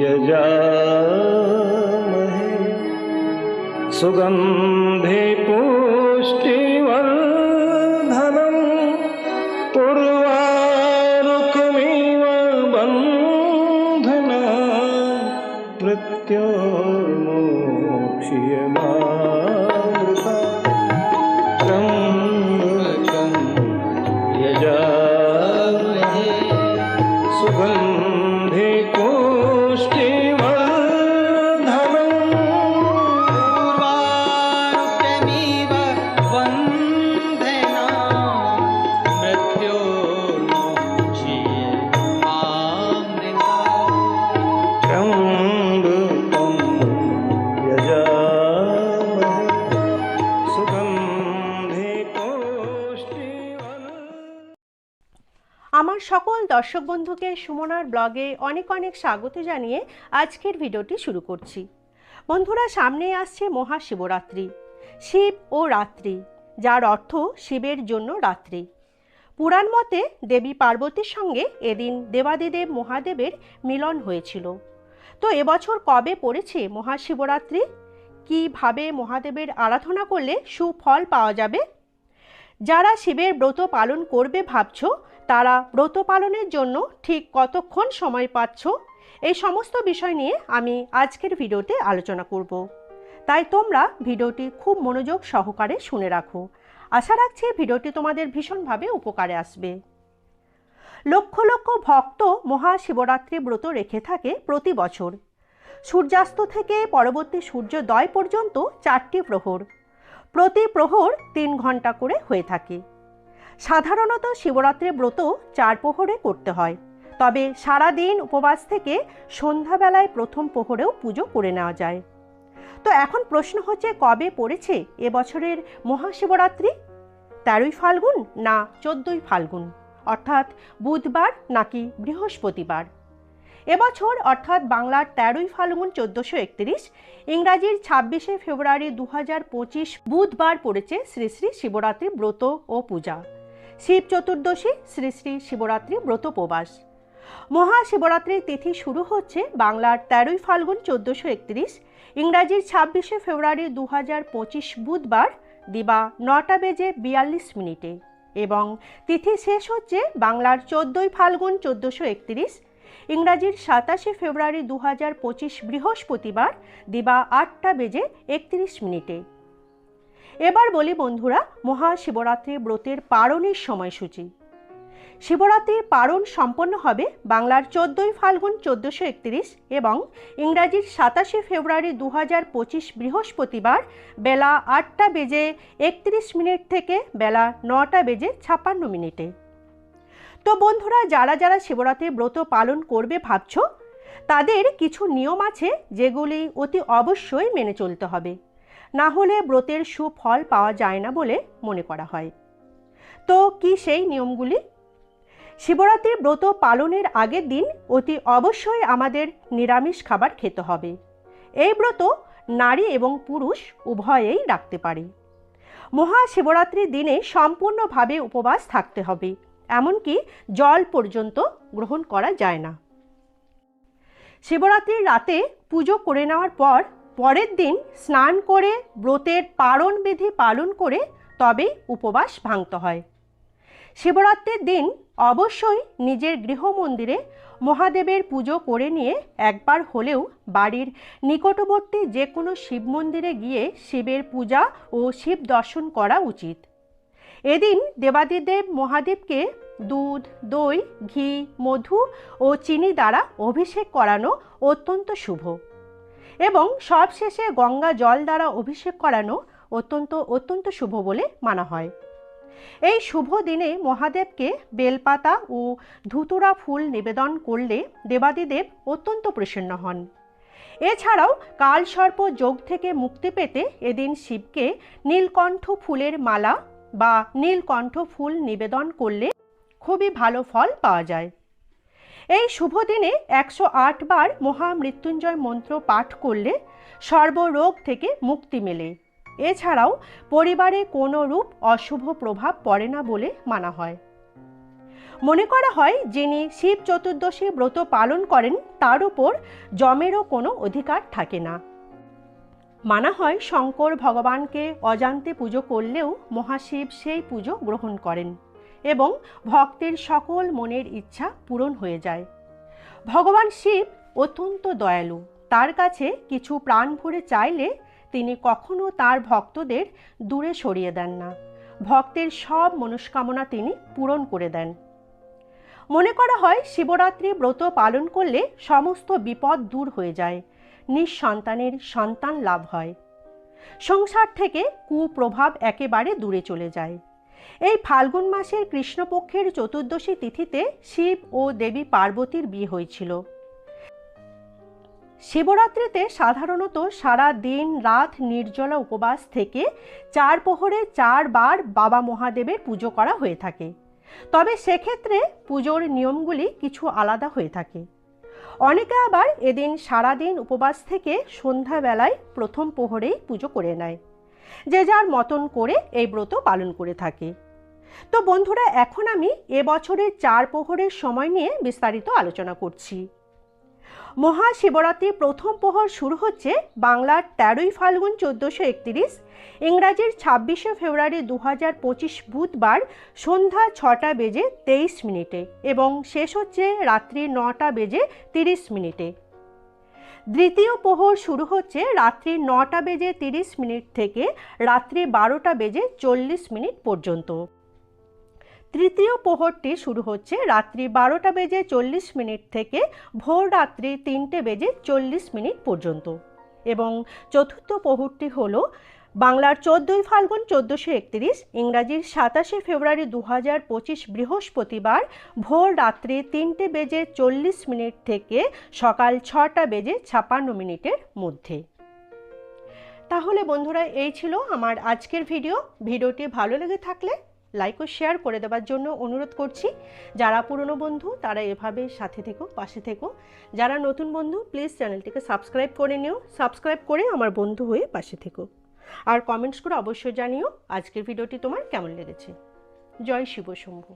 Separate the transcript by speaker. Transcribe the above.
Speaker 1: यजामहे सुगन्धे पुष्टिवर्धनम्
Speaker 2: সকল দর্শক বন্ধুকে সুমনার ব্লগে অনেক অনেক স্বাগত জানিয়ে আজকের ভিডিওটি শুরু করছি। বন্ধুরা, সামনে আসছে মহাশিবরাত্রি, শিব ও রাত্রি, যার অর্থ শিবের জন্য রাত্রি। পুরাণ মতে দেবী পার্বতীর সঙ্গে এদিন দেবাদিদেব মহাদেবের মিলন হয়েছিল। তো এবছর কবে পড়েছে মহাশিবরাত্রি? কীভাবে মহাদেবের আরাধনা করলে সুফল পাওয়া যাবে? যারা শিবের ব্রত পালন করবে ভাবছ তারা ব্রত পালনের জন্য ঠিক কতক্ষণ সময় পাচ্ছ? এই সমস্ত বিষয় নিয়ে আমি আজকের ভিডিওতে আলোচনা করব। তাই তোমরা ভিডিওটি খুব মনোযোগ সহকারে শুনে রাখো। আশা রাখছি ভিডিওটি তোমাদের ভীষণভাবে উপকারে আসবে। লক্ষ লক্ষ ভক্ত মহাশিবরাত্রি ব্রত রেখে থাকে প্রতি বছর। সূর্যাস্ত থেকে পরবর্তী সূর্যোদয় পর্যন্ত চারটি প্রহর। প্রতি প্রহর তিন ঘণ্টা করে হয়ে থাকে। সাধারণত শিবরাত্রি ব্রত চার প্রহরে করতে হয়। তবে সারা দিন উপবাস থেকে সন্ধ্যাবেলায় প্রথম প্রহরেও পুজো করে নেওয়া যায়। তো এখন প্রশ্ন হচ্ছে, কবে পড়েছে এবছরের মহাশিবরাত্রি? তেরোই ফাল্গুন না চোদ্দই ফাল্গুন? অর্থাৎ বুধবার নাকি বৃহস্পতিবার? এবছর অর্থাৎ বাংলার তেরোই ফাল্গুন চোদ্দোশো একত্রিশ, ইংরাজির ছাব্বিশে ফেব্রুয়ারি দু হাজার পঁচিশ বুধবার পড়েছে শ্রী শ্রী শিবরাত্রি ব্রত ও পূজা। শিব চতুর্দশী, শ্রী শ্রী শিবরাত্রি ব্রত উপবাস। মহাশিবরাত্রির তিথি শুরু হচ্ছে বাংলার তেরোই ফাল্গুন চোদ্দোশো একত্রিশ, ইংরাজির ছাব্বিশে ফেব্রুয়ারি দু পঁচিশ বুধবার দিবা নটা বেজে বিয়াল্লিশ মিনিটে এবং তিথি শেষ হচ্ছে বাংলার চোদ্দোই ফাল্গুন চোদ্দোশো একত্রিশ, ইংরাজির সাতাশে ফেব্রুয়ারি দু হাজার পঁচিশ বৃহস্পতিবার দিবা আটটা বেজে একত্রিশ মিনিটে। এবার বলি বন্ধুরা, মহাশিবরাত্রি ব্রতের পারণের সময়সূচি। শিবরাত্রির পারণ সম্পন্ন হবে বাংলার চোদ্দোই ফাল্গুন চোদ্দোশো একত্রিশ এবং ইংরাজির সাতাশে ফেব্রুয়ারি দু হাজার পঁচিশ বৃহস্পতিবার বেলা আটটা বেজে একত্রিশ মিনিট থেকে বেলা নটা বেজে ছাপ্পান্ন মিনিটে। তো বন্ধুরা, যারা যারা শিবরাত্রির ব্রত পালন করবে ভাবছ, তাদের কিছু নিয়ম আছে যেগুলি অতি অবশ্যই মেনে চলতে হবে। না হলে ব্রতের সুফল পাওয়া যায় না বলে মনে করা হয়। তো কি সেই নিয়মগুলি? শিবরাত্রির ব্রত পালনের আগের দিন অতি অবশ্যই আমাদের নিরামিষ খাবার খেতে হবে। এই ব্রত নারী এবং পুরুষ উভয়েই রাখতে পারে। মহাশিবরাত্রির দিনে সম্পূর্ণভাবে উপবাস থাকতে হবে, এমনকি জল পর্যন্ত গ্রহণ করা যায় না। শিবরাত্রির রাতে পুজো করে নেওয়ার পর পরের দিন স্নান করে ব্রতের পারণ বিধি পালন করে তবেই উপবাস ভাঙতে হয়। শিবরাত্রির দিন অবশ্যই নিজের গৃহ মন্দিরে মহাদেবের পুজো করে নিয়ে একবার হলেও বাড়ির নিকটবর্তী যে কোনো শিব মন্দিরে গিয়ে শিবের পূজা ও শিব দর্শন করা উচিত। এদিন দেবাদিদেব মহাদেবকে দুধ, দই, ঘি, মধু ও চিনি দ্বারা অভিষেক করানো অত্যন্ত শুভ। এবং সবশেষে গঙ্গা জল দ্বারা অভিষেক করানো অত্যন্ত অত্যন্ত শুভ বলে মানা হয়। এই শুভ দিনে মহাদেবকে বেলপাতা ও ধুতুরা ফুল নিবেদন করলে দেবাদিদেব অত্যন্ত প্রসন্ন হন। এছাড়াও কালসর্প যোগ থেকে মুক্তি পেতে এদিন শিবকে নীলকণ্ঠ ফুলের মালা বা নীলকণ্ঠ ফুল নিবেদন করলে খুবই ভালো ফল পাওয়া যায়। এই শুভ দিনে একশো আট বার মহামৃত্যুঞ্জয় মন্ত্র পাঠ করলে সর্বরোগ থেকে মুক্তি মেলে। এছাড়াও পরিবারে কোনো রূপ অশুভ প্রভাব পড়ে না বলে মানা হয়। মনে করা হয়, যিনি শিব চতুর্দশী ব্রত পালন করেন, তার উপর যমেরও কোনো অধিকার থাকে না। মানা হয়, শঙ্কর ভগবানকে অজান্তে পুজো করলেও মহাশিব সেই পুজো গ্রহণ করেন। এবং ভক্তের সকল মনের ইচ্ছা পূরণ হয়ে যায়। ভগবান শিব অত্যন্ত দয়ালু। তার কাছে কিছু প্রাণ ভরে চাইলে তিনি কখনো তার ভক্তদের দূরে সরিয়ে দেন না। ভক্তের সব মনস্কামনা তিনি পূরণ করে দেন। মনে করা হয় শিবরাত্রি ব্রত পালন করলে সমস্ত বিপদ দূর হয়ে যায়। নিঃসন্তানের সন্তান লাভ হয়। সংসার থেকে কুপ্রভাব একেবারে দূরে চলে যায়। এই ফাল্গুন মাসের কৃষ্ণপক্ষের চতুর্দশী তিথিতে শিব ও দেবী পার্বতীর বিয়ে হয়েছিল। শিবরাত্রিতে সাধারণত সারা দিন রাত নির্জলা উপবাস থেকে চার প্রহরে চারবার বাবা মহাদেবের পুজো করা হয়ে থাকে। তবে সেক্ষেত্রে পুজোর নিয়মগুলি কিছু আলাদা হয়ে থাকে। অনেকে আবার এদিন সারাদিন উপবাস থেকে সন্ধ্যাবেলায় প্রথম প্রহরেই পুজো করে নেয়। যে যার মতন করে এই ব্রত পালন করে থাকে। তো বন্ধুরা, এখন আমি এবছরের চার প্রহরের সময় নিয়ে বিস্তারিত আলোচনা করছি। মহাশিবরাত্রির প্রথম প্রহর শুরু হচ্ছে বাংলার তেরোই ফাল্গুন চোদ্দোশো একত্রিশ, ইংরাজির ছাব্বিশে ফেব্রুয়ারি দু হাজার পঁচিশ বুধবার সন্ধ্যা ছটা বেজে তেইশ মিনিটে এবং শেষ হচ্ছে রাত্রি নটা বেজে তিরিশ মিনিটে। দ্বিতীয় প্রহর শুরু হচ্ছে রাত্রি নটা বেজে তিরিশ মিনিট থেকে রাত্রি বারোটা বেজে চল্লিশ মিনিট পর্যন্ত। তৃতীয় প্রহরটি শুরু হচ্ছে রাত্রি বারোটা বেজে চল্লিশ মিনিট থেকে ভোর রাত্রি তিনটে বেজে চল্লিশ মিনিট পর্যন্ত। এবং চতুর্থ প্রহরটি হল বাংলার চোদ্দোই ফাল্গুন চোদ্দোশো একত্রিশ, ইংরাজির সাতাশে ফেব্রুয়ারি দু হাজার পঁচিশ বৃহস্পতিবার ভোর রাত্রি তিনটে বেজে চল্লিশ মিনিট থেকে সকাল ছটা বেজে ছাপান্ন মিনিটের মধ্যে। তাহলে বন্ধুরা, এই ছিল আমার আজকের ভিডিও। ভিডিওটি ভালো লেগে থাকলে লাইক ও শেয়ার করে দেওয়ার জন্য অনুরোধ করছি। যারা পুরনো বন্ধু, তারা এভাবে সাথে থেকো, পাশে থেকো। যারা নতুন বন্ধু প্লিজ চ্যানেলটিকে সাবস্ক্রাইব করে নিও। সাবস্ক্রাইব করে আমার বন্ধু হয়ে পাশে থেকো। আর কমেন্টস করে অবশ্যই জানিও আজকের ভিডিওটি তোমার কেমন লেগেছে। জয় শিব শম্ভু